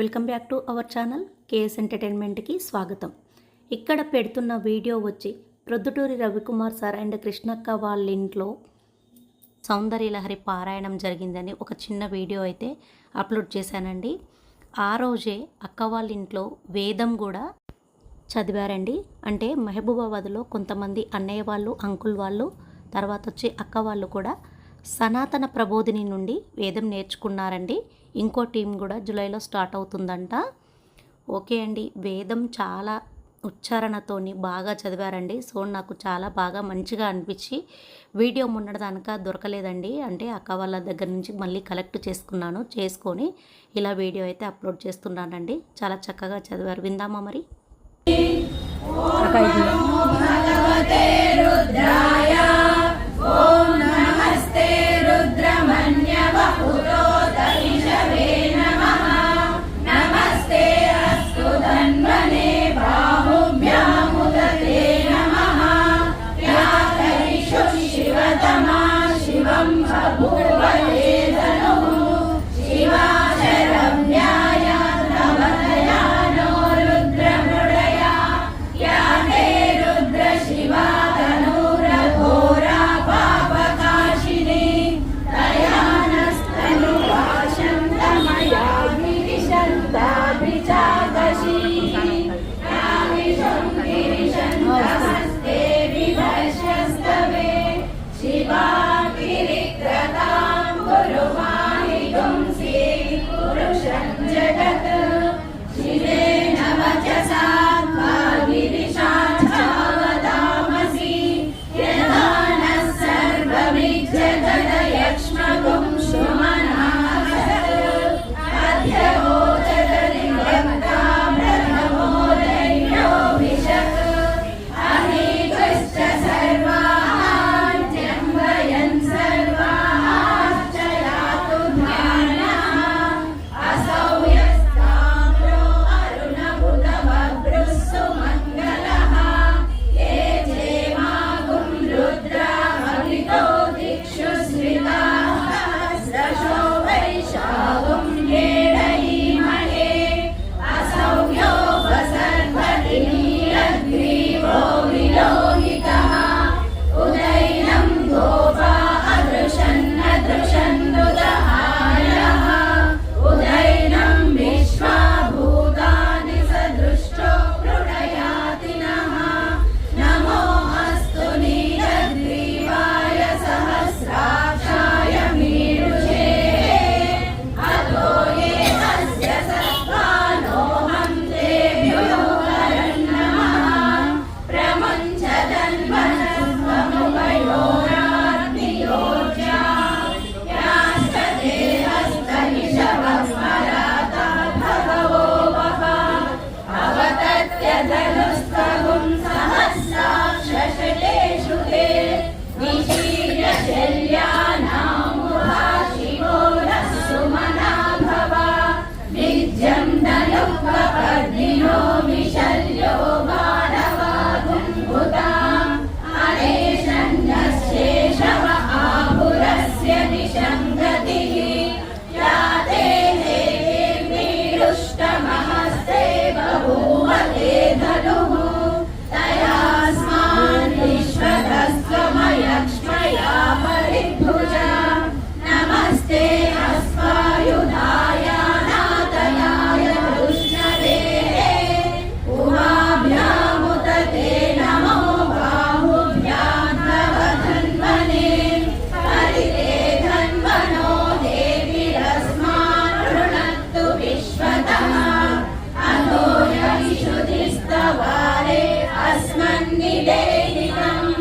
Welcome back to our channel KS ఎంటర్టైన్మెంట్కి స్వాగతం. ఇక్కడ పెడుతున్న వీడియో వచ్చి ప్రొద్దుటూరి రవికుమార్ సార్ అండ్ కృష్ణక్క వాళ్ళ ఇంట్లో సౌందర్యలహరి పారాయణం జరిగిందని ఒక చిన్న వీడియో అయితే అప్లోడ్ చేశానండి. ఆ రోజే అక్క వాళ్ళ ఇంట్లో వేదం కూడా చదివారండి. అంటే మహబూబాబాద్లో కొంతమంది అన్నయ్య వాళ్ళు అంకుల్ వాళ్ళు తర్వాత వచ్చి అక్క వాళ్ళు కూడా సనాతన ప్రబోధిని నుండి వేదం నేర్చుకున్నారండి. ఇంకో టీం కూడా జూలైలో స్టార్ట్ అవుతుందంట. ఓకే అండి వేదం చాలా ఉచ్చారణతోని బాగా చదివారండి. సో నాకు చాలా బాగా మంచిగా అనిపించి వీడియో మొన్నటిదానక దొరకలేదండి. అంటే అక్క వాళ్ళ దగ్గర నుంచి మళ్ళీ కలెక్ట్ చేసుకున్నాను చేసుకొని ఇలా వీడియో అయితే అప్లోడ్ చేస్తున్నానండి. చాలా చక్కగా చదివారు. విందామా మరి? 的 निवेदितम्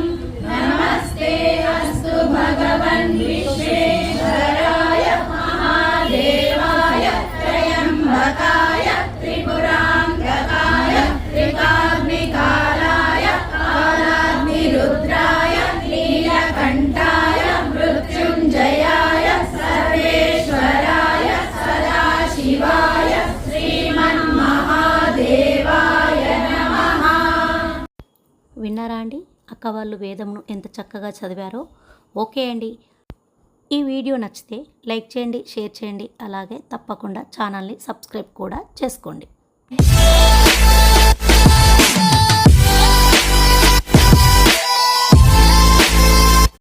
नमस्ते अस्तु भगवन् विश्वे విన్నారా అండి? అక్క వాళ్ళు వేదంను ఎంత చక్కగా చదివారో. ఓకే అండి. ఈ వీడియో నచ్చితే లైక్ చేయండి షేర్ చేయండి. అలాగే తప్పకుండా ఛానల్ని సబ్స్క్రైబ్ కూడా చేసుకోండి.